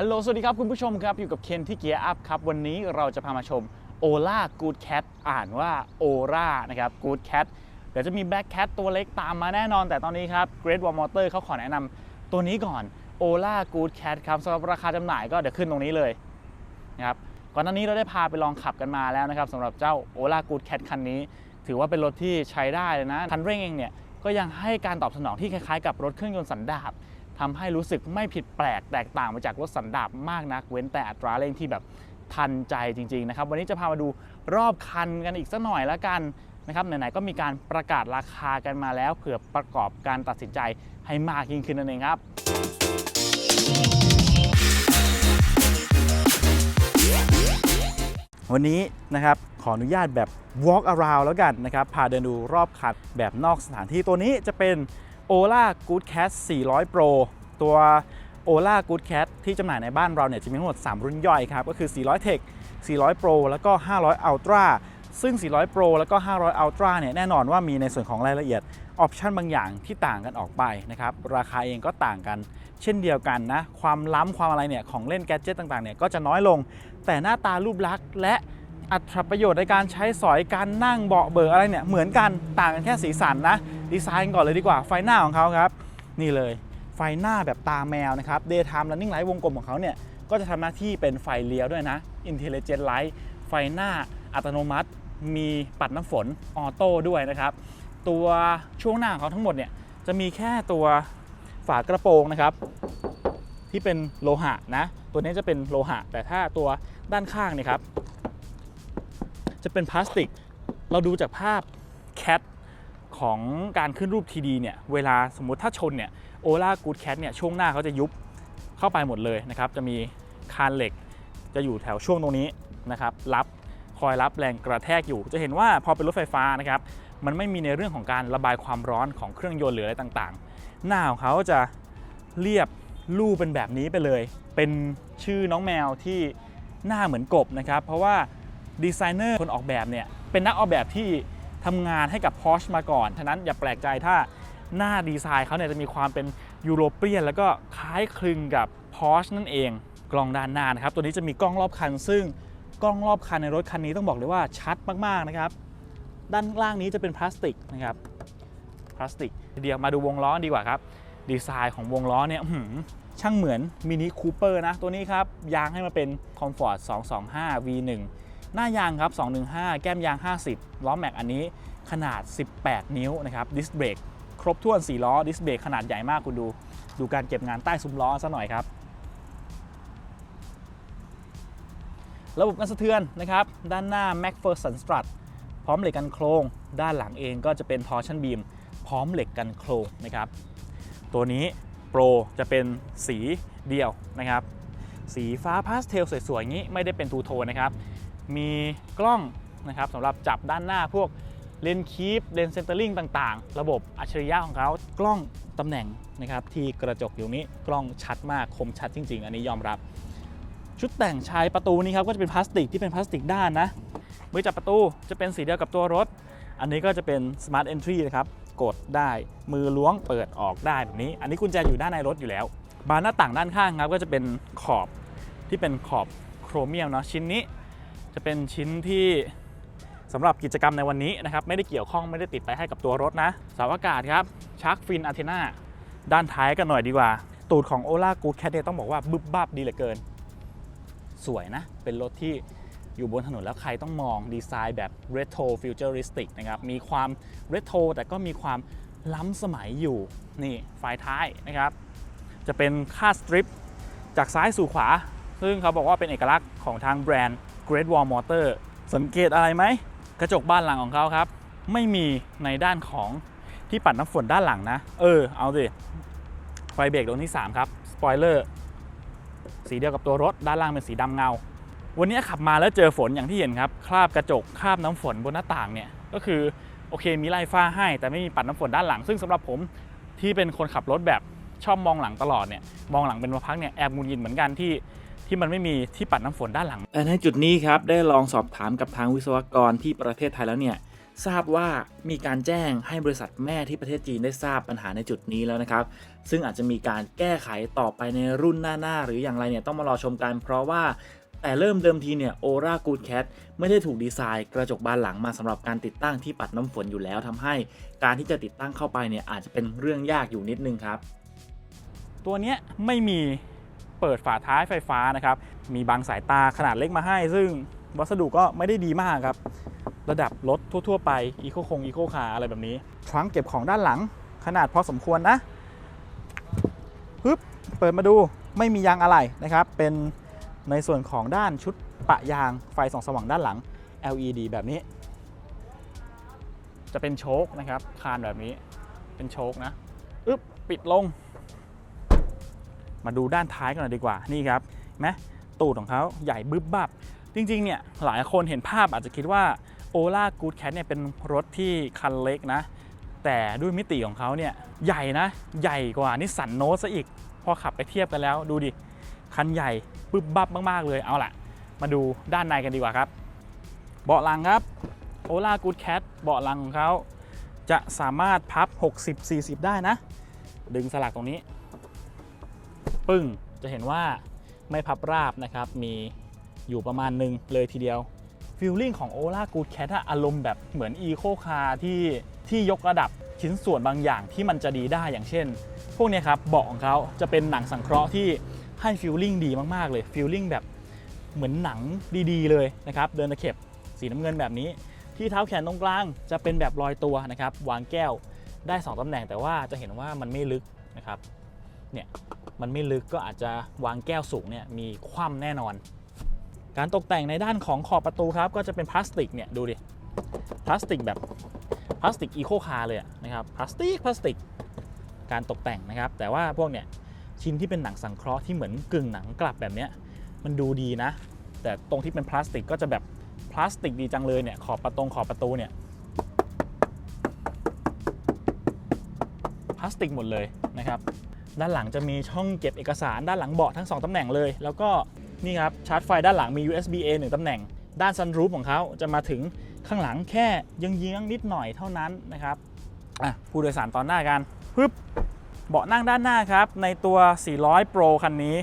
ฮัลโหล สวัสดีครับคุณผู้ชมครับ อยู่กับเคนที่เกียร์อัพครับ วันนี้เราจะพามาชม Ola Good Cat อ่านว่า Ora นะครับ Good Cat เดี๋ยวจะมี Black Cat ตัวเล็กตามมาแน่นอน แต่ตอนนี้ครับ Great Wall Motor เขาขอแนะนำตัวนี้ก่อน Ola Good Cat ครับสำหรับราคาจำหน่ายก็เดี๋ยวขึ้นตรงนี้เลยนะครับก่อนหน้านี้เราได้พาไปลองขับกันมาแล้วนะครับสำหรับเจ้า Ola Good Cat คันนี้ ถือว่าเป็นรถที่ใช้ได้เลยนะคันเร่งเองเนี่ยก็ยังให้การตอบสนองที่คล้ายๆกับรถเครื่องยนต์สันดาป ทำให้รู้สึกไม่ผิดแปลกแตกต่างไปจากรถสันดาปมากนัก เว้นแต่อัตราเร่งที่แบบทันใจจริงๆนะครับ วันนี้จะพามาดูรอบคันกันอีกสักหน่อยแล้วกันนะครับไหนๆก็มีการประกาศราคากันมาแล้วเผื่อประกอบการตัดสินใจให้มากยิ่งขึ้นนั่นเองครับวันนี้นะครับขออนุญาตแบบ walk around แล้วกันนะครับพาเดินดูรอบคันแบบนอกสถานที่ตัวนี้จะเป็น Ola Good Cat 400 Pro ตัว Ola Good Cat ที่จำหน่ายในบ้านเราเนี่ยจะมีทั้งหมด 3 รุ่นย่อยครับ ก็คือ 400 Tech 400 Pro แล้วก็ 500 Ultra ซึ่ง 400 Pro แล้วก็ 500 Ultra เนี่ยแน่นอนว่ามีในส่วนของรายละเอียดออปชันบางอย่างที่ต่างกันออกไปนะครับ ราคาเองก็ต่างกัน เช่นเดียวกันนะ ความล้ำความอะไรเนี่ยของเล่นแกดเจิตต่างๆเนี่ยก็จะน้อยลง แต่หน้าตารูปลักษณ์และ อัตราประโยชน์ในการใช้สอยการนั่งเบาะเบอร์อะไรเนี่ยเหมือนกันต่างกันแค่สีสันนะ ดีไซน์ก่อนเลยดีกว่าไฟหน้าของเขาครับ นี่เลยไฟหน้าแบบตาแมวนะครับ Daytime Running Light วงกลมของเขาเนี่ยก็จะทำหน้าที่เป็นไฟเลี้ยวด้วยนะ Intelligent Light ไฟหน้าอัตโนมัติ มีปัดน้ำฝนออโต้ด้วยนะครับ ตัวช่วงหน้าของเขาทั้งหมดเนี่ยจะมีแค่ตัวฝากระโปรงนะครับ ที่เป็นโลหะนะ ตัวนี้จะเป็นโลหะ แต่ถ้าตัวด้านข้างเนี่ยครับ จะเป็นพลาสติก เราดูจากภาพแคทของการขึ้นรูปทีดีเนี่ย เวลาสมมติถ้าชนเนี่ยโอล่ากูดแคทเนี่ยช่วงหน้าเขาจะยุบเข้าไปหมดเลยนะครับ จะมีคานเหล็กจะอยู่แถวช่วงตรงนี้นะครับ รับคอยรับแรงกระแทกอยู่ จะเห็นว่าพอเป็นรถไฟฟ้านะครับ มันไม่มีในเรื่องของการระบายความร้อนของเครื่องยนต์หรืออะไรต่างๆ หน้าของเขาจะเรียบลู่เป็นแบบนี้ไปเลย เป็นชื่อน้องแมวที่หน้าเหมือนกบนะครับ เพราะว่า ดีไซเนอร์คนออกแบบเนี่ยเป็นนักออกแบบที่ทำงานให้กับ Porsche มาก่อน ฉะนั้นอย่าแปลกใจถ้าหน้าดีไซน์เขาเนี่ยจะมีความเป็นยูโรเปียน แล้วก็คล้ายคลึงกับ Porsche นั่นเอง กล้องด้านหน้านะครับ ตัวนี้จะมีกล้องรอบคัน ซึ่งกล้องรอบคันในรถคันนี้ต้องบอกเลยว่าชัดมากๆนะครับ ด้านล่างนี้จะเป็นพลาสติกนะครับ พลาสติก เดี๋ยวมาดูวงล้อดีกว่าครับ ดีไซน์ของวงล้อเนี่ยช่างเหมือนมินิคูเปอร์นะ ตัวนี้ครับ ยางให้มาเป็น Comfort 225 V1 หน้ายางครับ 215 แก้มยาง 50 ล้อแม็กอันนี้ขนาด 18 นิ้วนะครับดิสเบรกครบถ้วน 4 ล้อดิสเบรกขนาดใหญ่มากคุณดู ดูการเก็บงานใต้ซุ้มล้อซะหน่อยครับ ระบบกันสะเทือนนะครับ ด้านหน้า MacPherson Strut พร้อมเหล็กกันโครง ด้านหลังเองก็จะเป็น Torsion Beam พร้อมเหล็กกันโครงนะครับ ตัวนี้โปรจะเป็นสีเดียวนะครับ สีฟ้าพาสเทลสวยๆอย่างนี้ไม่ได้เป็นทูโทนนะครับ มีกล้องนะครับสำหรับจับด้านหน้าพวกเลนคีปเลนเซนเตอร์ลิงต่างๆ ระบบอัจฉริยะของเขากล้องตำแหน่งนะครับที่กระจกอยู่นี้กล้องชัดมากคมชัดจริง ๆ อันนี้ยอมรับ ชุดแต่งชายประตูนี้ครับก็จะเป็นพลาสติกที่เป็นพลาสติกด้านนะมือจับประตูจะเป็นสีเดียวกับตัวรถ อันนี้ก็จะเป็น Smart Entry นะครับ กดได้มือล้วงเปิดออกได้แบบนี้ อันนี้กุญแจอยู่ด้านในรถอยู่แล้ว บานหน้าต่างด้านข้างครับก็จะเป็นขอบที่เป็นขอบโครเมียมเนาะชิ้นนี้ จะเป็นชิ้นที่สำหรับกิจกรรมในวันนี้นะครับไม่ได้เกี่ยวข้องไม่ได้ติดไปให้กับตัวรถนะเสาอากาศครับชักฟินอันเทนาด้านท้ายกันหน่อยดีกว่า ตูดของ Ola Good Cat เนี่ยต้องบอกว่าบึบบับดีเหลือเกิน สวยนะ เป็นรถที่อยู่บนถนนแล้วใครต้องมองดีไซน์แบบ retro futuristic นะครับมีความ retro แต่ก็มีความล้ำสมัยอยู่นี่ไฟท้ายนะครับ จะเป็นค่าสตริปจากซ้ายสู่ขวา ซึ่งเขาบอกว่าเป็นเอกลักษณ์ของทางแบรนด์ Great Wall Motor สังเกตอะไรไหม กระจกบ้านหลังของเขาครับ ไม่มีในด้านของที่ปัดน้ำฝนด้านหลังนะ เออ เอาสิ ไฟเบรกดวงที่ 3 ครับสปอยเลอร์สีเดียวกับตัวรถ ด้านล่างเป็นสีดำเงา วันนี้ขับมาแล้วเจอฝนอย่างที่เห็นครับ คราบกระจกคราบน้ำฝนบนหน้าต่างเนี่ย ก็คือโอเคมีไล่ฟ้าให้ แต่ไม่มีปัดน้ำฝนด้านหลัง ซึ่งสำหรับผมที่เป็นคนขับรถแบบชอบมองหลังตลอดเนี่ย มองหลังเป็นมาพักเนี่ยแอบงุนงินเหมือนกันที่ ที่มันไม่มีที่ปัดน้ำฝนด้านหลังแต่ในจุดนี้ครับได้ลองสอบถามกับทางวิศวกรที่ประเทศไทยแล้วเนี่ยทราบว่ามีการแจ้งให้บริษัทแม่ที่ประเทศจีนได้ทราบปัญหาในจุดนี้แล้วนะครับ ซึ่งอาจจะมีการแก้ไขต่อไปในรุ่นหน้าๆ หรืออย่างไรเนี่ยต้องมารอชมกัน เพราะว่าแต่เริ่มเดิมทีเนี่ย Aura Good Cat ไม่ได้ถูกดีไซน์กระจกบานหลังมาสำหรับการติดตั้งที่ปัดน้ำฝนอยู่แล้วทำให้การที่จะติดตั้งเข้าไปเนี่ยอาจจะเป็นเรื่องยากอยู่นิดนึงครับ ตัวเนี้ยไม่มี เปิดฝาท้ายไฟฟ้านะครับ มีบางสายตาขนาดเล็กมาให้ ซึ่งวัสดุก็ไม่ได้ดีมากครับ ระดับรถทั่ว ๆ ไปอีโคคงอีโคคาอะไรแบบนี้ทรังเก็บของด้านหลัง ขนาดพอสมควรนะปึ๊บเปิดมาดูไม่มียางอะไหล่นะครับ เป็นในส่วนของด้านชุดปะยางไฟส่องสว่างด้านหลัง LED แบบนี้ จะเป็นโชคนะครับ คานแบบนี้ เป็นโชคนะอึ๊บปิดลง มาดูด้านท้ายกันหน่อยดีกว่านี่ครับไหมตูดของเขาใหญ่บึ้บบับ จริงๆเนี่ยหลายคนเห็นภาพอาจจะคิดว่า Ola Good Cat เนี่ยเป็นรถที่คันเล็กนะ แต่ด้วยมิติของเขาเนี่ยใหญ่นะ ใหญ่กว่านิสสันโนซะอีก พอขับไปเทียบกันแล้วดูดิ คันใหญ่บึ้บบับมาก ๆ เลยเอาล่ะ มาดูด้านในกันดีกว่าครับ เบาะหลังครับ Ola Good Cat เบาะหลังของเขาจะสามารถพับ 60-40 ได้นะ ดึงสลักตรงนี้ ปึ้ง จะเห็นว่าไม่พับราบนะครับ มีอยู่ประมาณหนึ่งเลยทีเดียวฟีลลิ่งของ Ola Good Cat อะอารมณ์แบบเหมือน Eco Car ที่ที่ยกระดับชิ้นส่วนบางอย่างที่มันจะดีได้อย่างเช่น พวกนี้ครับเบาะของเขาจะเป็นหนังสังเคราะห์ที่ให้ฟีลลิ่งดีมากๆเลยฟีลลิ่งแบบเหมือนหนังดีๆเลยนะครับ เดินตะเข็บสีน้ำเงินแบบนี้ ที่เท้าแขนตรงกลางจะเป็นแบบลอยตัวนะครับ วางแก้วได้ 2ตำแหน่งแต่ว่าจะเห็นว่ามันไม่ลึกนะครับเนี่ย มันไม่ลึกก็อาจจะวางแก้วสูงเนี่ยมีคว่ำแน่นอน การตกแต่งในด้านของขอบประตูครับก็จะเป็นพลาสติกเนี่ยดูดิพลาสติกแบบพลาสติกอีโคคาร์เลยนะครับพลาสติกพลาสติกการตกแต่งนะครับ แต่ว่าพวกเนี่ยชิ้นที่เป็นหนังสังเคราะห์ที่เหมือนกึ่งหนังกลับแบบเนี้ยมันดูดีนะ แต่ตรงที่เป็นพลาสติกก็จะแบบพลาสติกดีจังเลยเนี่ยขอบประตงขอบประตูเนี่ยพลาสติกหมดเลยนะครับ ด้านหลังจะมีช่องเก็บเอกสารด้านหลังเบาะทั้ง 2 ตำแหน่งเลย แล้วก็นี่ครับชาร์จไฟด้านหลังมี USB A 1ตำแหน่ง ด้านซันรูฟของเขาจะมาถึงข้างหลังแค่เยื้องนิดหน่อยเท่านั้นนะครับอะผู้โดยสารตอนหน้ากันปึ๊บเบาะนั่งด้านหน้าครับ ในตัว 400 Pro คันนี้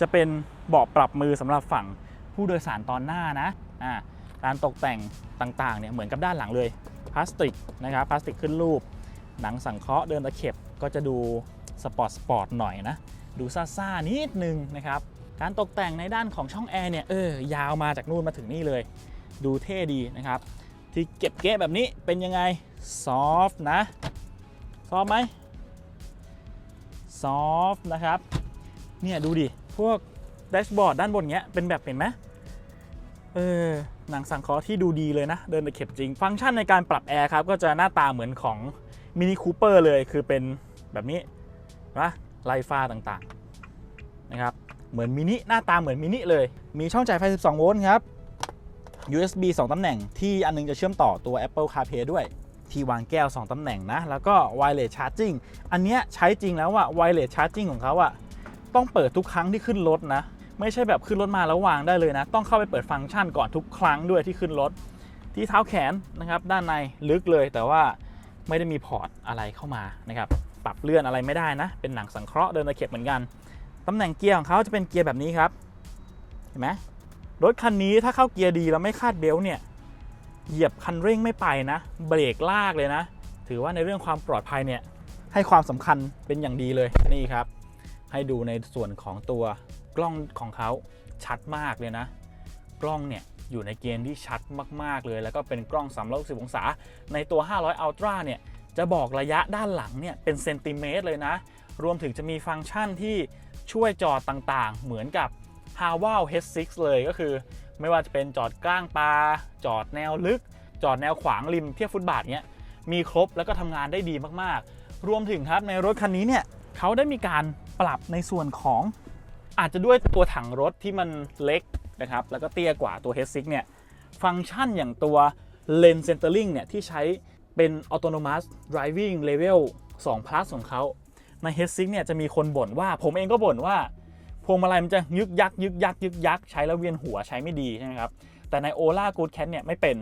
จะเป็นเบาะปรับมือสำหรับฝั่งผู้โดยสารตอนหน้านะอ่าการตกแต่งต่างๆเนี่ยเหมือนกับด้านหลังเลยพลาสติกนะครับพลาสติกขึ้นรูป หนังสังเคราะห์เดินตะเข็บก็จะดู สปอร์ตสปอร์ตหน่อยนะ ดูซ่าๆนิดนึงนะครับ การตกแต่งในด้านของช่องแอร์เนี่ยเออยาวมาจากนู่นมาถึงนี่เลย ดูเท่ดีนะครับ ที่เก็บเก๊ะแบบนี้เป็นยังไงซอฟนะซอฟไหมซอฟนะครับเนี่ยดูดิ พวกแดชบอร์ดด้านบนเนี้ยเป็นแบบเห็นไหมเออหนังสังเคราะห์ที่ดูดีเลยนะ เดินตะเข็บจริง ฟังก์ชันในการปรับแอร์ครับ ก็จะหน้าตาเหมือนของมินิคูเปอร์เลยคือเป็นแบบนี้ นะไลฟ้าต่างๆนะครับเหมือนมินิหน้าตาเหมือนมินิเลย มีช่องจ่ายไฟ 12 โวลต์ครับ USB 2 ตำแหน่งที่อันนึงจะเชื่อมต่อตัว Apple CarPlay ด้วย ที่วางแก้ว 2 ตำแหน่งนะ แล้วก็ Wireless Charging อันเนี้ยใช้จริงแล้วอะ Wireless Charging ของเขาอะต้องเปิดทุกครั้งที่ขึ้นรถนะ ไม่ใช่แบบขึ้นรถมาแล้ววางได้เลยนะ ต้องเข้าไปเปิดฟังก์ชันก่อนทุกครั้งด้วยที่ขึ้นรถ ที่เท้าแขนนะครับด้านในลึกเลยแต่ว่าไม่ได้มีพอร์ตอะไรเข้ามานะครับ ปรับเลื่อนอะไรไม่ได้นะ เป็นหนังสังเคราะห์เดินตะเข็บเหมือนกันตำแหน่งเกียร์ของเขาจะเป็นเกียร์แบบนี้ครับเห็นไหมรถคันนี้ถ้าเข้าเกียร์ดีแล้วไม่คาดเบลต์เนี่ยเหยียบคันเร่งไม่ไปนะ เบรกลากเลยนะ ถือว่าในเรื่องความปลอดภัยเนี่ยให้ความสำคัญเป็นอย่างดีเลยนี่ครับ ให้ดูในส่วนของตัวกล้องของเขาชัดมากเลยนะ กล้องเนี่ยอยู่ในเกณฑ์ที่ชัดมากๆเลย แล้วก็เป็นกล้อง 360 องศา ในตัว 500 Ultra เนี่ย จะบอกระยะด้านหลังเนี่ยเป็นเซนติเมตรเลยนะ รวมถึงจะมีฟังก์ชันที่ช่วยจอดต่างๆ เหมือนกับ h a w a l H6 เลยก็คือ ไม่ว่าจะเป็นจอดกลางปลาจอดแนวลึก จอดแนวขวางริมเทียบฟุตบาทเนี้ยมีครบแล้วก็ทำงานได้ดีมากๆ รวมถึงครับในรถคันนี้เนี่ยเขาได้มีการปรับในส่วนของอาจจะด้วยตัวถังรถที่มันเล็กนะครับแล้วก็เตี้ยกว่าตัว H6 เนี่ยฟังก์ชันอย่างตัว Lane Centering เนี่ยที่ใช้ เป็น Autonomous Driving Level 2 plus ของเขาใน H6 เนี่ยจะมีคนบ่นว่า ผมเองก็บ่นว่า พวงมาลัยมันจะยึกยักยึกยักยึกยักใช้แล้วเวียนหัวใช้ไม่ดีใช่ไหมครับ แต่ใน Ola Good Cat เนี่ยไม่เป็น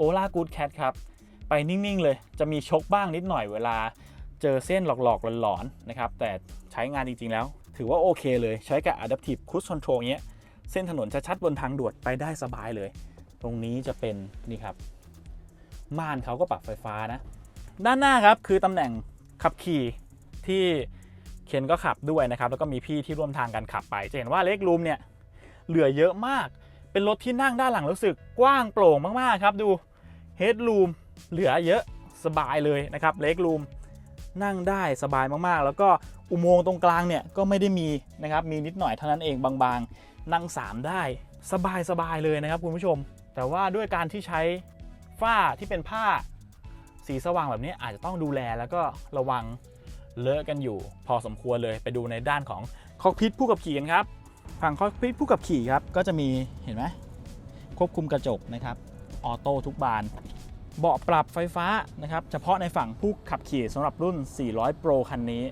Ola Good Cat ครับ ไปนิ่ง ๆ เลยจะมีชกบ้างนิดหน่อยเวลาเจอเส้นหลอกๆหลอนๆนะครับ แต่ใช้งานจริง ๆ แล้ว ถือว่าโอเคเลยใช้กับ Adaptive Cruise Control เงี้ยเส้นถนนชัดๆบนทางด่วนไปได้สบายเลย ตรงนี้จะเป็นนี่ครับ ม่านเขาก็ปรับไฟฟ้านะ ด้านหน้าครับคือตำแหน่งขับขี่ที่เคนก็ขับด้วยนะครับแล้วก็มีพี่ที่ร่วมทางกันขับไป จะเห็นว่าเล็กรูมเนี่ยเหลือเยอะมาก เป็นรถที่นั่งด้านหลังรู้สึกกว้างโปร่งมากๆครับดูเฮดรูมเหลือเยอะสบายเลยนะครับเล็กรูมนั่งได้สบายมากๆ แล้วก็อุโมงค์ตรงกลางเนี่ยก็ไม่ได้มีนะครับมีนิดหน่อยเท่านั้นเองบางๆ นั่ง 3 ได้สบายสบายๆเลยนะครับคุณผู้ชม แต่ว่าด้วยการที่ใช้ ฝ้าที่เป็นผ้าสีสว่างแบบนี้อาจจะต้องดูแลแล้วก็ระวังเลอะกันอยู่ พอสมควรเลยไปดูในด้านของคอกพิทผู้ขับขี่กันครับฝั่งคอกพิทผู้ขับขี่ครับ ก็จะมีเห็นไหมควบคุมกระจกนะครับออโต้ทุกบาน เบาะปรับไฟฟ้านะครับ เฉพาะในฝั่งผู้ขับขี่สำหรับรุ่น 400 Pro คันนี้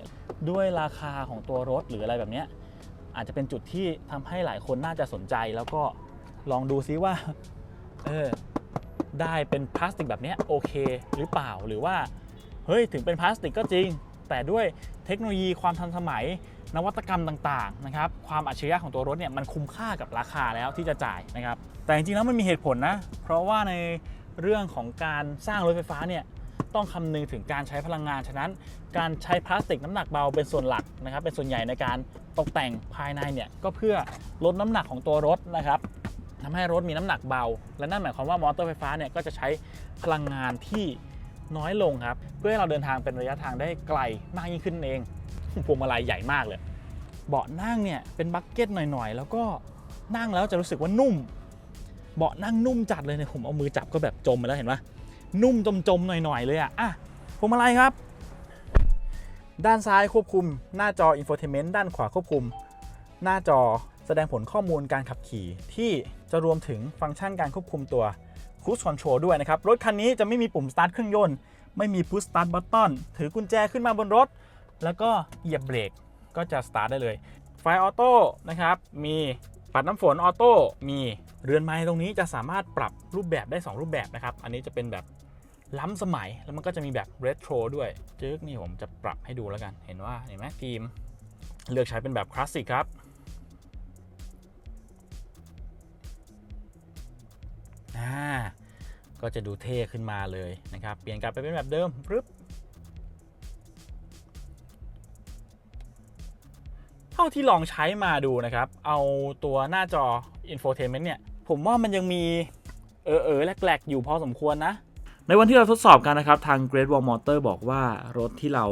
ด้วยราคาของตัวรถหรืออะไรแบบนี้อาจจะเป็นจุดที่ทำให้หลายคนน่าจะสนใจแล้วก็ลองดูซิว่า เออ ได้เป็นพลาสติกแบบนี้โอเคหรือเปล่าหรือว่าเฮ้ยถึงเป็นพลาสติกก็จริง แต่ด้วยเทคโนโลยีความทันสมัย นวัตกรรมต่างๆนะครับความอัจฉริยะของตัวรถเนี่ยมันคุ้มค่ากับราคาแล้วที่จะจ่ายนะครับแต่จริงๆแล้วมันมีเหตุผลนะ เพราะว่าในเรื่องของการสร้างรถไฟฟ้าเนี่ยต้องคำนึงถึงการใช้พลังงาน ฉะนั้น การใช้พลาสติกน้ำหนักเบาเป็นส่วนหลักนะครับ เป็นส่วนใหญ่ในการตกแต่งภายในเนี่ยก็เพื่อลดน้ำหนักของตัวรถนะครับ ทำให้รถมีน้ำหนักเบา และนั่นหมายความว่ามอเตอร์ไฟฟ้าเนี่ยก็จะใช้พลังงานที่น้อยลงครับ เพื่อให้เราเดินทางเป็นระยะทางได้ไกลมากยิ่งขึ้นเองพวงมาลัยใหญ่มากเลย เบาะนั่งเนี่ยเป็นบักเก็ตหน่อยๆ แล้วก็นั่งแล้วจะรู้สึกว่านุ่ม เบาะนั่งนุ่มจัดเลยเนี่ยผมเอามือจับก็แบบจมไปแล้วเห็นปะนุ่มจมๆหน่อยๆเลยอะอะพวงมาลัยครับ ด้านซ้ายควบคุม หน้าจอ infotainment ด้านขวาควบคุม หน้าจอแสดงผลข้อมูลการขับขี่ที่ จะรวมถึงฟังก์ชันการควบคุมตัว cruise control ด้วยนะครับ รถคันนี้จะไม่มีปุ่ม start เครื่องยนต์ ไม่มี push start button ถือกุญแจขึ้นมาบนรถ แล้วก็เหยียบเบรกก็จะ start ได้เลย ไฟออโต้นะครับ มีปัดน้ำฝนออโต้ มีเรือนไม้ตรงนี้จะสามารถปรับรูปแบบได้ 2 รูปแบบนะครับ อันนี้จะเป็นแบบล้ำสมัย แล้วมันก็จะมีแบบเรโทรด้วยจึ๊กนี่ผมจะปรับให้ดูแล้วกัน เห็นว่าเห็นไหมทีมเลือกใช้เป็นแบบคลาสสิกครับ อ่าก็จะดูเท่ขึ้นมาเลยนะครับ เปลี่ยนกลับไปเป็นแบบเดิมปึ๊บเท่าที่ลองใช้มาดูนะครับ เอาตัวหน้าจอ infotainment เนี่ย ผมว่ามันยังมีเออเออแหลกๆ อยู่พอสมควรนะ ในวันที่เราทดสอบกันนะครับ ทาง Great Wall Motor บอกว่ารถที่เรา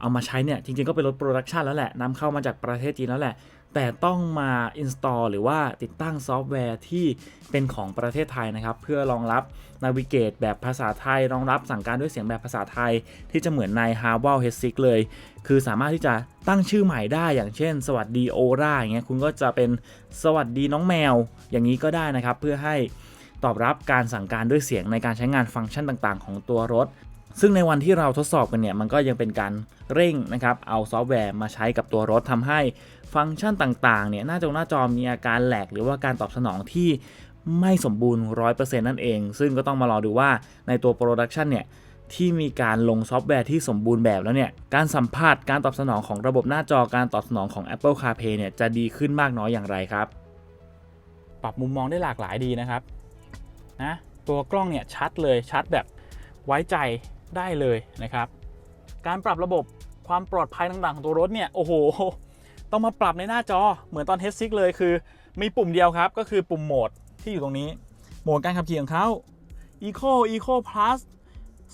เอามาใช้เนี่ยจริงๆก็เป็นรถโปรดักชันแล้วแหละนำเข้ามาจากประเทศจีนแล้วแหละ แต่ต้องมา install หรือว่าติดตั้งซอฟต์แวร์ที่เป็นของประเทศไทยนะครับ เพื่อรองรับ navigate แบบภาษาไทย รองรับสั่งการด้วยเสียงแบบภาษาไทย ที่จะเหมือนใน h a r v a l h e a d s i g เลย คือสามารถที่จะตั้งชื่อใหม่ได้อย่างเช่น สวัสดีโอราอย่างเงี้ยคุณก็จะเป็นสวัสดีน้องแมว อย่างนี้ก็ได้นะครับเพื่อให้ตอบรับการสั่งการด้วยเสียงในการใช้งานฟังก์ชันต่างๆ ของตัวรถ ซึ่งในวันที่เราทดสอบกันเนี่ย มันก็ยังเป็นการเร่งนะครับ เอาซอฟต์แวร์มาใช้กับตัวรถทำให้ฟังก์ชันต่างๆเนี่ยหน้าจอหน้าจอมีอาการแหลกหรือว่าการตอบสนองที่ไม่สมบูรณ์ 100%นั่นเอง ซึ่งก็ต้องมารอดูว่าในตัวโปรดักชันเนี่ยที่มีการลงซอฟต์แวร์ที่สมบูรณ์แบบแล้วเนี่ย การสัมผัสการตอบสนองของระบบหน้าจอการตอบสนองของ Apple CarPlay เนี่ยจะดีขึ้นมากน้อยอย่างไรครับ ปรับมุมมองได้หลากหลายดีนะครับนะตัวกล้องเนี่ยชัดเลยชัดแบบไว้ใจ ได้เลยนะครับ การปรับระบบความปลอดภัยต่างๆ ของตัวรถเนี่ยโอ้โห ต้องมาปรับในหน้าจอเหมือนตอนเทสซิกเลยคือ มีปุ่มเดียวครับ ก็คือปุ่มโหมดที่อยู่ตรงนี้ โหมดการขับขี่ของเขา Eco Eco Plus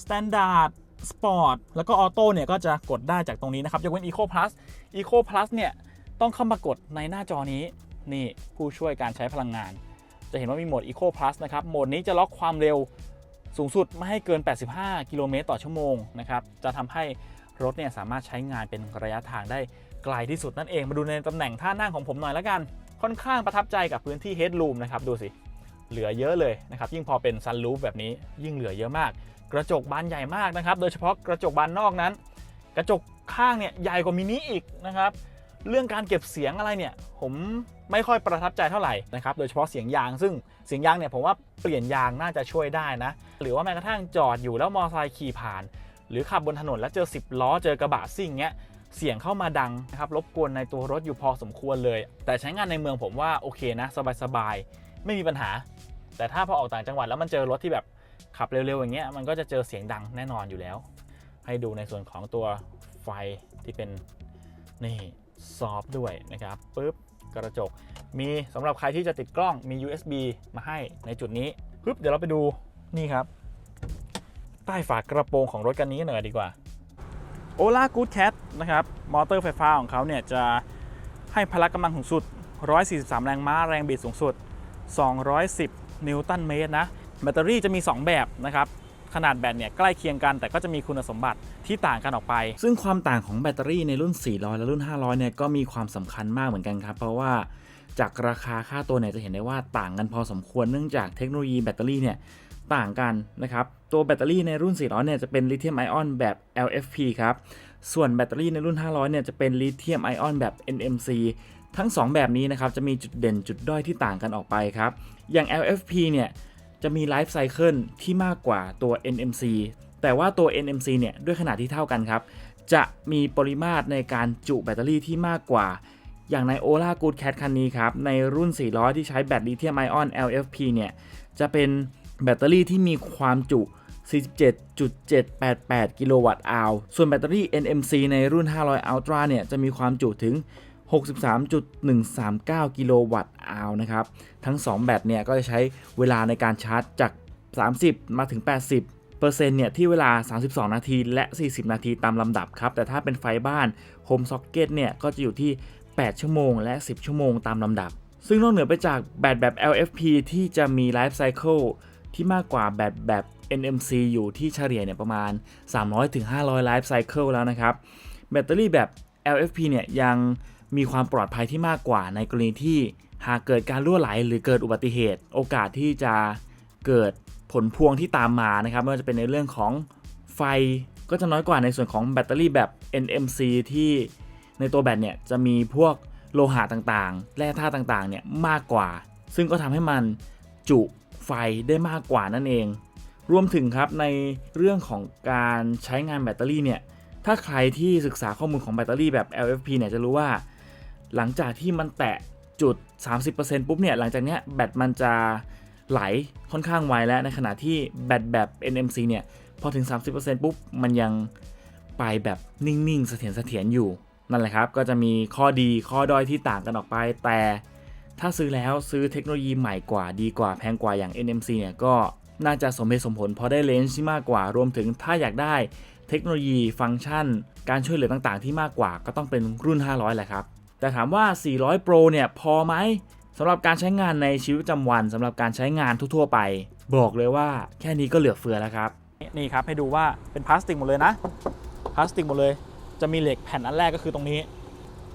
Standard Sport แล้วก็ Auto เนี่ยก็จะกดได้จากตรงนี้นะครับยกเว้น Eco Plus Eco Plus เนี่ยต้องเข้ามากดในหน้าจอนี้นี่ผู้ช่วยการใช้พลังงาน จะเห็นว่ามีโหมด Eco Plus นะครับโหมดนี้จะล็อกความเร็ว สูงสุดไม่ให้เกิน 85 กิโลเมตรต่อชั่วโมงนะครับจะทำให้รถเนี่ยสามารถใช้งานเป็นระยะทางได้ไกลที่สุดนั่นเองมาดูในตำแหน่งท่านั่งของผมหน่อยล้วกัน ค่อนข้างประทับใจกับพื้นที่ Headroom นะครับดูสิเหลือเยอะเลยนะครับยิ่งพอเป็นซันรูฟแบบนี้ยิ่งเหลือเยอะมาก กระจกบานใหญ่มากนะครับโดยเฉพาะกระจกบานนอกนั้น กระจกข้างเนี่ยใหญ่กว่ามินิอีกนะครับ เรื่องการเก็บเสียงอะไรเนี่ย ผมไม่ค่อยประทับใจเท่าไหร่นะครับ โดยเฉพาะเสียงยาง ซึ่งเสียงยางเนี่ยผมว่าเปลี่ยนยางน่าจะช่วยได้นะ หรือว่าแม้กระทั่งจอดอยู่แล้วมอเตอร์ไซค์ขี่ผ่าน หรือขับบนถนนแล้วเจอ 10 ล้อเจอกระบะซิ่งเงี้ยเสียงเข้ามาดังนะครับรบกวนในตัวรถอยู่พอสมควรเลย แต่ใช้งานในเมืองผมว่าโอเคนะ สบายๆไม่มีปัญหา แต่ถ้าพอออกต่างจังหวัดแล้วมันเจอรถที่แบบขับเร็วๆอย่างเงี้ยมันก็จะเจอเสียงดังแน่นอนอยู่แล้ว ให้ดูในส่วนของตัวไฟที่เป็นนี่ ซอฟด้วยนะครับปุ๊บกระจก มีสำหรับใครที่จะติดกล้องมี USB มาให้ในจุดนี้ปุ๊บเดี๋ยวเราไปดูนี่ครับ ใต้ฝากระโปรงของรถคันนี้หน่อยดีกว่า Ola Good Cat นะครับ มอเตอร์ไฟฟ้าของเขาเนี่ยจะให้พละกำลังสูงสุด 143 แรงม้า แรงบิดสูงสุด 210 นิวตันเมตรนะ แบตเตอรี่จะมี 2 แบบนะครับ ขนาดแบตเนี่ยใกล้เคียงกัน แต่ก็จะมีคุณสมบัติที่ต่างกันออกไป ซึ่งความต่างของแบตเตอรี่ในรุ่น 400 และรุ่น 500 เนี่ยก็มีความสำคัญมากเหมือนกันครับ เพราะว่าจากราคาค่าตัวเนี่ยจะเห็นได้ว่าต่างกันพอสมควรเนื่องจากเทคโนโลยีแบตเตอรี่เนี่ยต่างกันนะครับ ตัวแบตเตอรี่ในรุ่น 400 เนี่ยจะเป็นลิเธียมไอออนแบบ LFP ครับ ส่วนแบตเตอรี่ในรุ่น 500 เนี่ยจะเป็นลิเธียมไอออนแบบ NMC ทั้ง 2 แบบนี้นะครับจะมีจุดเด่นจุดด้อยที่ต่างกันออกไปครับ อย่าง LFP เนี่ย จะมีไลฟ์ไซเคิลที่มากกว่าตัว NMC แต่ว่าตัว NMC เนี่ยด้วยขนาดที่เท่ากันครับ จะมีปริมาตรในการจุแบตเตอรี่ที่มากกว่า อย่างใน Ola Good Cat คันนี้ครับ ในรุ่น400ที่ใช้แบตลิเธียมไอออน LFP เนี่ย จะเป็นแบตเตอรี่ที่มีความจุ 47.788 กิโลวัตต์อาวส่วนแบตเตอรี่ NMC ในรุ่น 500 Ultra เนี่ย จะมีความจุถึง 63.139 กิโลวัตต์อาวนะครับ ทั้ง 2 แบตเนี่ยก็จะใช้เวลาในการชาร์จจาก 30 มาถึง 80เปอร์เซ็นต์เนี่ยที่เวลา 32 นาที และ 40 นาทีตามลำดับครับ แต่ถ้าเป็นไฟบ้าน Home Socket เนี่ยก็จะอยู่ที่ 8 ชั่วโมง และ 10 ชั่วโมงตามลำดับ ซึ่งนอกเหนือไปจากแบตแบบ LFP ที่จะมี Life Cycle ที่มากกว่าแบตแบบ NMC อยู่ที่เฉลี่ยเนี่ยประมาณ 300-500 Life Cycle แล้วนะครับ แบตเตอรี่แบบ LFP เนี่ยยัง มีความปลอดภัยที่มากกว่าในกรณีที่หากเกิดการรั่วไหลหรือเกิดอุบัติเหตุ โอกาสที่จะเกิดผลพวงที่ตามมานะครับไม่ว่าจะเป็นในเรื่องของไฟก็จะน้อยกว่าในส่วนของแบตเตอรี่แบบ NMC ที่ในตัวแบตเนี่ยจะมีพวกโลหะต่างๆ แร่ธาตุต่างๆเนี่ยมากกว่า ซึ่งก็ทำให้มันจุไฟได้มากกว่านั่นเอง รวมถึงครับในเรื่องของการใช้งานแบตเตอรี่เนี่ยถ้าใครที่ศึกษาข้อมูลของแบตเตอรี่แบบ LFP เนี่ยจะรู้ว่า หลังจากที่มันแตะจุด 30%ปุ๊บเนี่ยหลังจากเนี้ยแบตมันจะไหลค่อนข้างไวแล้วในขณะที่แบตแบบ NMC เนี่ยพอถึง 30%ปุ๊บมันยังไปแบบนิ่งๆเสถียรเสถียรอยู่นั่นแหละครับ ก็จะมีข้อดีข้อด้อยที่ต่างกันออกไป แต่ถ้าซื้อแล้วซื้อเทคโนโลยีใหม่กว่าดีกว่าแพงกว่าอย่าง NMC เนี่ยก็น่าจะสมเหตุสมผลเพราะได้เลนส์ที่มากกว่ารวมถึงถ้าอยากได้เทคโนโลยีฟังก์ชัน การช่วยเหลือต่างๆ ที่มากกว่าก็ต้องเป็นรุ่น 500แหละครับ แต่ถามว่า 400 Pro เนี่ยพอไหมสำหรับการใช้งานในชีวิตประจำวันสำหรับการใช้งานทั่วๆไป บอกเลยว่าแค่นี้ก็เหลือเฟือแล้วครับ นี่ครับให้ดูว่าเป็นพลาสติกหมดเลยนะพลาสติกหมดเลย จะมีเหล็กแผ่นอันแรกก็คือตรงนี้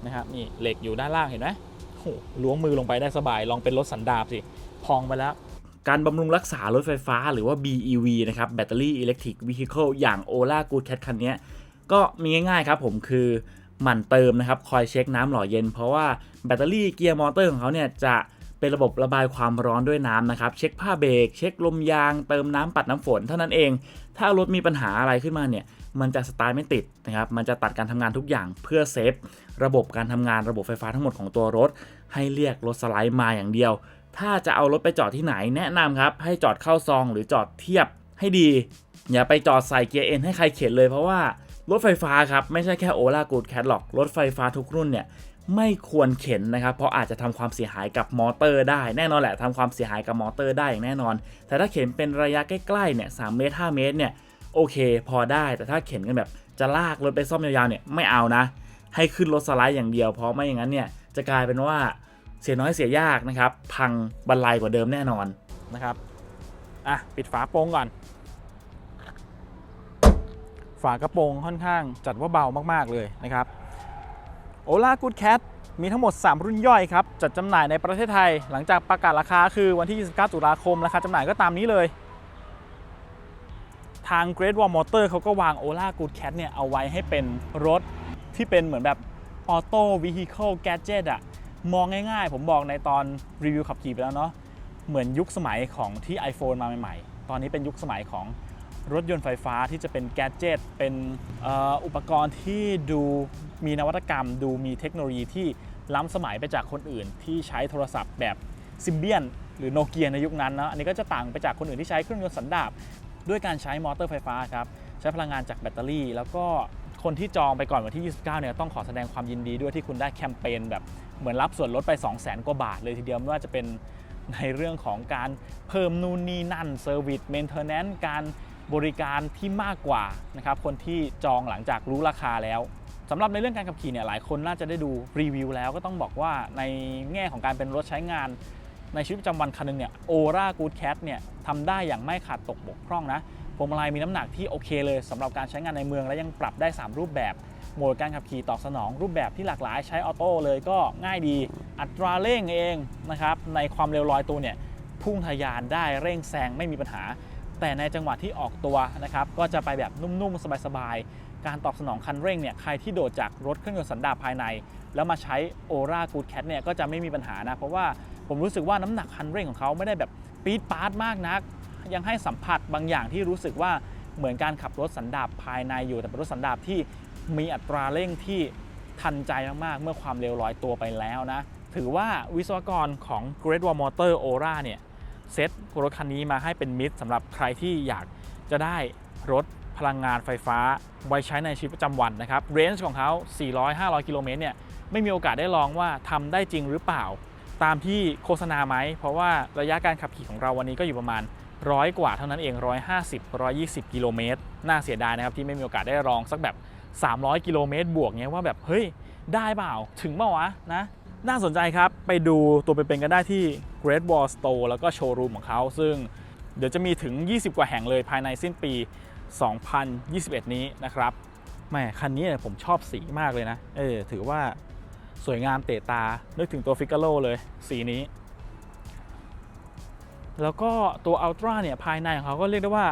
นะครับนี่เหล็กอยู่ด้านล่างเห็นไหมโอ้โหล้วงมือลงไปได้สบายลองเป็นรถสันดาปสิพองไปแล้วการบำรุงรักษารถไฟฟ้าหรือว่า BEV นะครับ Battery Electric Vehicle อย่าง Ola Good Cat คันเนี้ยก็มีง่ายๆครับผมคือ หมั่นเติมนะครับคอยเช็คน้ำหล่อเย็น เพราะว่าแบตเตอรี่เกียร์มอเตอร์ของเขาเนี่ยจะเป็นระบบระบายความร้อนด้วยน้ำนะครับ เช็คผ้าเบรกเช็คลมยาง เติมน้ำปัดน้ำฝนเท่านั้นเอง ถ้ารถมีปัญหาอะไรขึ้นมาเนี่ยมันจะสตาร์ทไม่ติดนะครับมันจะตัดการทำงานทุกอย่างเพื่อเซฟระบบการทำงานระบบไฟฟ้าทั้งหมดของตัวรถ ให้เรียกรถสไลด์มาอย่างเดียว ถ้าจะเอารถไปจอดที่ไหนแนะนำครับให้จอดเข้าซองหรือจอดเทียบให้ดี อย่าไปจอดใส่เกียร์เอ็นให้ใครเข็นเลยเพราะว่า รถไฟฟ้าครับไม่ใช่แค่โอลากูดแคทหรอก รถไฟฟ้าทุกรุ่นเนี่ยไม่ควรเข็นนะครับ เพราะอาจจะทำความเสียหายกับมอเตอร์ได้แน่นอนแหละทำความเสียหายกับมอเตอร์ได้อย่างแน่นอน แต่ถ้าเข็นเป็นระยะใกล้ๆเนี่ยสเมตร5เมตรเนี่ยโอเค พอได้แต่ถ้าเข็นกันแบบจะลากรถไปซ่อมยาวๆเนี่ยไม่เอานะ ให้ขึ้นรถสไลด์อย่างเดียวเพราะไม่อย่างนั้นเนี่ยจะกลายเป็นว่าเสียน้อยเสียยากนะครับ พังบรรลัยกว่าเดิมแน่นอนนะครับอะปิดฝาโปรงก่อน ฝากระโปรงค่อนข้างจัดว่าเบามากๆเลยนะครับโอลากูดแคทมีทั้งหมด 3 รุ่นย่อยครับ จัดจำหน่ายในประเทศไทย หลังจากประกาศราคาคือวันที่ 29 ตุลาคม ราคาจำหน่ายก็ตามนี้เลย ทาง Great Wall Motor เขาก็วาง Ola Good Cat เนี่ย เอาไว้ให้เป็นรถที่เป็นเหมือนแบบ Auto Vehicle Gadget อะมองง่ายๆ ผมบอกในตอนรีวิวขับขี่ไปแล้วเนาะเหมือนยุคสมัยของที่ iPhone มาใหม่ๆ ตอนนี้เป็นยุคสมัยของ รถยนต์ไฟฟ้าที่จะเป็นแกดเจิตเป็นอ,อุปกรณ์ที่ดูมีนวัตกรรม ดูมีเทคโนโลยีที่ล้ำสมัยไปจากคนอื่น ที่ใช้โทรศัพท์แบบซิมเบียนหรือโนเกียในยุคนั้นนะอันนี้ก็จะต่างไปจากคนอื่นที่ใช้เครื่องยนต์สันดาปด้วยการใช้มอเตอร์ไฟฟ้าครับใช้พลังงานจากแบตเตอรี่ แล้วก็คนที่จองไปก่อนวันที่ 29 เนี่ยต้องขอแสดงความยินดีด้วยที่คุณได้แคมเปญแบบเหมือนรับส่วนลดไป 200,000 กว่าบาทเลยทีเดียวไม่ว่าจะเป็นในเรื่องของการเพิ่มนู่นนี่นั่นเซอร์วิสเมนเทนแนนซ์การ บริการที่มากกว่านะครับคนที่จองหลังจากรู้ราคาแล้วสำหรับในเรื่องการขับขี่เนี่ยหลายคนน่าจะได้ดูรีวิวแล้วก็ต้องบอกว่าในแง่ของการเป็นรถใช้งาน ในชีวิตประจำวันคันหนึงเนี่ยโอรากูดแคทเนี่ยทำได้อย่างไม่ขาดตกบกพร่องนะพวงมาลัยมีน้ำหนักที่โอเคเลยสำหรับการใช้งานในเมืองและยังปรับได้ 3 รูปแบบโหมดการขับขี่ตอบสนองรูปแบบที่หลากหลายใช้ออโต้เลยก็ง่ายดี อัตราเร่งเองนะครับในความเร็วลอยตัวเนี่ยพุ่งทะยานได้เร่งแซงไม่มีปัญหา แต่ในจังหวะที่ออกตัวนะครับก็จะไปแบบนุ่มๆ สบายๆ การตอบสนองคันเร่งเนี่ยใครที่โดดจากรถเครื่องยนต์สันดาปภายใน แล้วมาใช้ Aura Good Cat เนี่ยก็จะไม่มีปัญหานะ เพราะว่าผมรู้สึกว่าน้ำหนักคันเร่งของเขาไม่ได้แบบปี๊ดปาร์ตมากนัก ยังให้สัมผัสบางอย่างที่รู้สึกว่าเหมือนการขับรถสันดาปภายในอยู่แต่เป็นรถสันดาปที่มีอัตราเร่งที่ทันใจมากๆ เมื่อความเร็วลอยตัวไปแล้วนะถือว่าวิศวกรของ Great Wall Motor Aura เนี่ย เซตรถคันนี้มาให้เป็นมิตรสำหรับใครที่อยากจะได้รถพลังงานไฟฟ้าไว้ใช้ในชีวิตประจำวันนะครับเรนจ์ของเขา 400-500 กิโลเมตรเนี่ยไม่มีโอกาสได้ลองว่าทำได้จริงหรือเปล่า ตามที่โฆษณาไหม เพราะว่าระยะการขับขี่ของเราวันนี้ก็อยู่ประมาณร้อยกว่าเท่านั้นเอง 150 120 กิโลเมตร น่าเสียดายนะครับที่ไม่มีโอกาสได้ลองสักแบบ 300 กิโลเมตรบวกเนี้ยว่าแบบ เฮ้ย ได้เปล่า ถึงเปล่าวะนะ น่าสนใจครับ ไปดูตัวเป็นๆกันได้ที่ Great Wall Store แล้วก็โชว์รูมของเขา ซึ่งเดี๋ยวจะมีถึง 20 กว่าแห่งเลยภายในสิ้นปี 2021 นี้นะครับแม่คันนี้ผมชอบสีมากเลยนะ เออ ถือว่าสวยงามเตะตา นึกถึงตัวฟิกาโ o เลย สีนี้ แล้วก็ตัวอัลตร้าเนี่ยภายในของเขาก็เรียกได้ว่า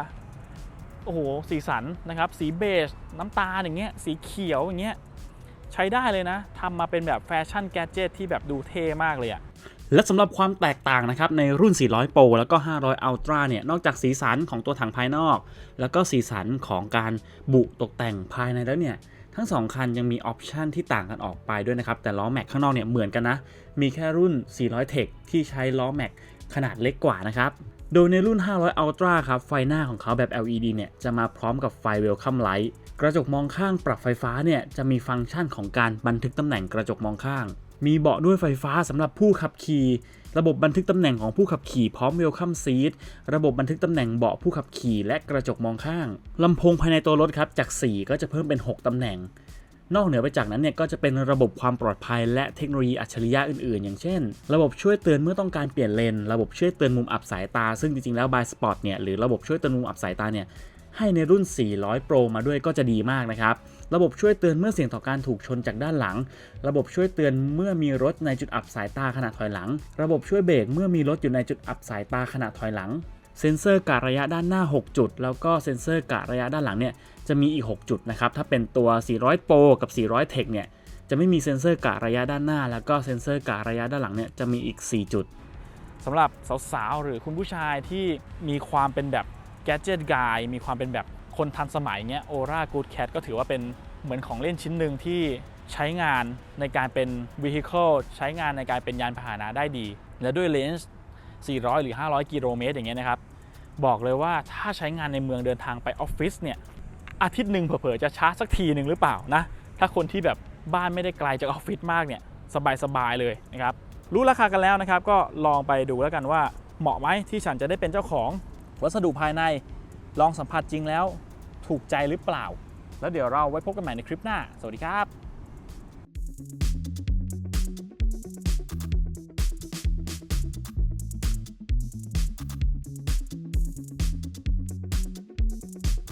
โอ้โห สีสันนะครับ สีเบจน้ำตาลอย่างเงี้ย สีเขียวอย่างเงี้ย ใช้ได้เลยนะทำมาเป็นแบบแฟชั่นแกดเจิตที่แบบดูเท่มากเลยอะและสำหรับความแตกต่างนะครับในรุ่น 400 Pro แล้วก็ 500 Ultra เนี่ย นอกจากสีสันของตัวถังภายนอก แล้วก็สีสันของการบุตกแต่งภายในแล้วเนี่ย ทั้ง 2 คันยังมีออปชันที่ต่างกันออกไปด้วยนะครับ แต่ล้อแม็กข้างนอกเนี่ยเหมือนกันนะ มีแค่รุ่น 400 Tech ที่ใช้ล้อแม็กขนาดเล็กกว่านะครับ โดยในรุ่น 500 Ultra ครับ ไฟหน้าของเขาแบบ LED เนี่ย จะมาพร้อมกับไฟ Welcome Light กระจกมองข้างปรับไฟฟ้าเนี่ย จะมีฟังก์ชันของการบันทึกตำแหน่งกระจกมองข้าง มีเบาะด้วยไฟฟ้าสำหรับผู้ขับขี่ ระบบบันทึกตำแหน่งของผู้ขับขี่พร้อม Welcome Seat ระบบบันทึกตำแหน่งเบาะผู้ขับขี่และกระจกมองข้างลำโพงภายในตัวรถครับจาก 4 ก็จะเพิ่มเป็น 6ตำแหน่ง นอกเหนือไปจากนั้นเนี่ยก็จะเป็นระบบความปลอดภัย และเทคโนโลยีอัจฉริยะอื่นๆ อย่างเช่น ระบบช่วยเตือนเมื่อต้องการเปลี่ยนเลน ระบบช่วยเตือนมุมอับสายตา ซึ่งจริงๆ แล้ว by Spot เนี่ยหรือระบบช่วยเตือนมุมอับสายตาเนี่ยให้ในรุ่น 400 Pro มาด้วยก็จะดีมากนะครับ ระบบช่วยเตือนเมื่อเสี่ยงต่อการถูกชนจากด้านหลัง ระบบช่วยเตือนเมื่อมีรถในจุดอับสายตาขณะถอยหลัง ระบบช่วยเบรกเมื่อมีรถอยู่ในจุดอับสายตาขณะถอยหลัง เซ็นเซอร์กะระยะด้านหน้า 6 จุด แล้วก็เซ็นเซอร์กะระยะด้านหลังเนี่ย จะมีอีก 6 จุดนะครับ ถ้าเป็นตัว 400 Pro กับ 400 Tech เนี่ย จะไม่มีเซ็นเซอร์กะระยะด้านหน้า แล้วก็เซ็นเซอร์กะระยะด้านหลังเนี่ย จะมีอีก 4 จุดสำหรับสาวๆ หรือคุณผู้ชายที่มีความเป็นแบบ gadget guy มีความเป็นแบบคนทันสมัยเงี้ย Aura Good Cat ก็ถือว่าเป็นเหมือนของเล่นชิ้นหนึ่งที่ใช้งานในการเป็น vehicle ใช้งานในการเป็นยานพาหนะได้ดี และด้วยเลนส์ 400 หรือ 500 กิโลเมตรอย่างเงี้ยนะครับ บอกเลยว่าถ้าใช้งานในเมืองเดินทางไปออฟฟิศเนี่ย อาทิตย์หนึ่งเผลอๆจะชาร์จสักทีหนึ่งหรือเปล่านะ ถ้าคนที่แบบบ้านไม่ได้ไกลจากออฟฟิศมากเนี่ยสบายๆเลยนะครับ รู้ราคากันแล้วนะครับ ก็ลองไปดูแล้วกันว่าเหมาะไหมที่ฉันจะได้เป็นเจ้าของวัสดุภายใน ลองสัมผัสจริงแล้วถูกใจหรือเปล่า แล้วเดี๋ยวเราไว้พบกันใหม่ในคลิปหน้า สวัสดีครับ